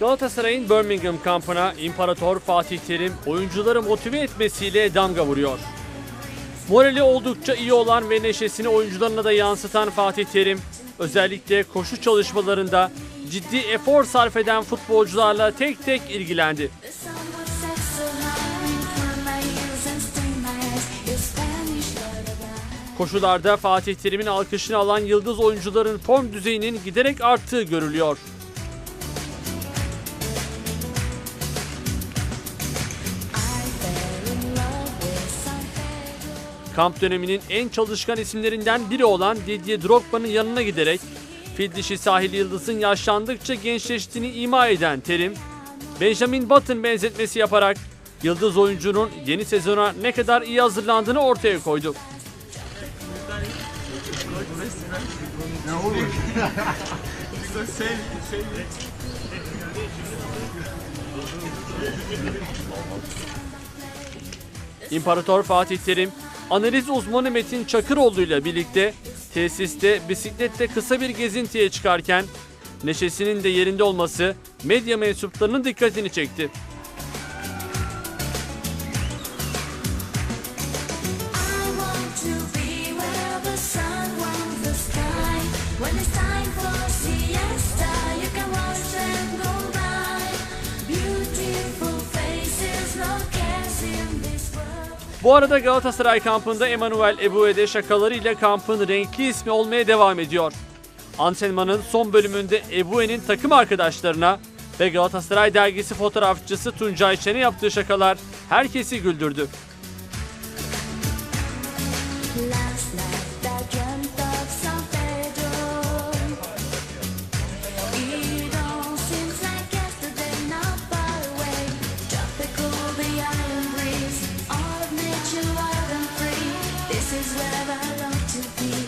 Galatasaray'ın Birmingham kampına İmparator Fatih Terim oyuncuları motive etmesiyle damga vuruyor. Morali oldukça iyi olan ve neşesini oyuncularına da yansıtan Fatih Terim, özellikle koşu çalışmalarında ciddi efor sarf eden futbolcularla tek tek ilgilendi. Koşularda Fatih Terim'in alkışını alan yıldız oyuncuların form düzeyinin giderek arttığı görülüyor. Kamp döneminin en çalışkan isimlerinden biri olan Didier Drogba'nın yanına giderek fil dişi sahil yıldızın yaşlandıkça gençleştiğini ima eden Terim, Benjamin Button benzetmesi yaparak yıldız oyuncunun yeni sezona ne kadar iyi hazırlandığını ortaya koydu. İmparator Fatih Terim, analiz uzmanı Metin Çakıroğlu ile birlikte tesiste bisikletle kısa bir gezintiye çıkarken neşesinin de yerinde olması medya mensuplarının dikkatini çekti. When it's time for Bu arada Galatasaray kampında Emanuel Ebuede şakalarıyla kampın renkli ismi olmaya devam ediyor. Antrenmanın son bölümünde Ebue'nin takım arkadaşlarına ve Galatasaray dergisi fotoğrafçısı Tuncay Şen'e yaptığı şakalar herkesi güldürdü. Last night is where I long to be.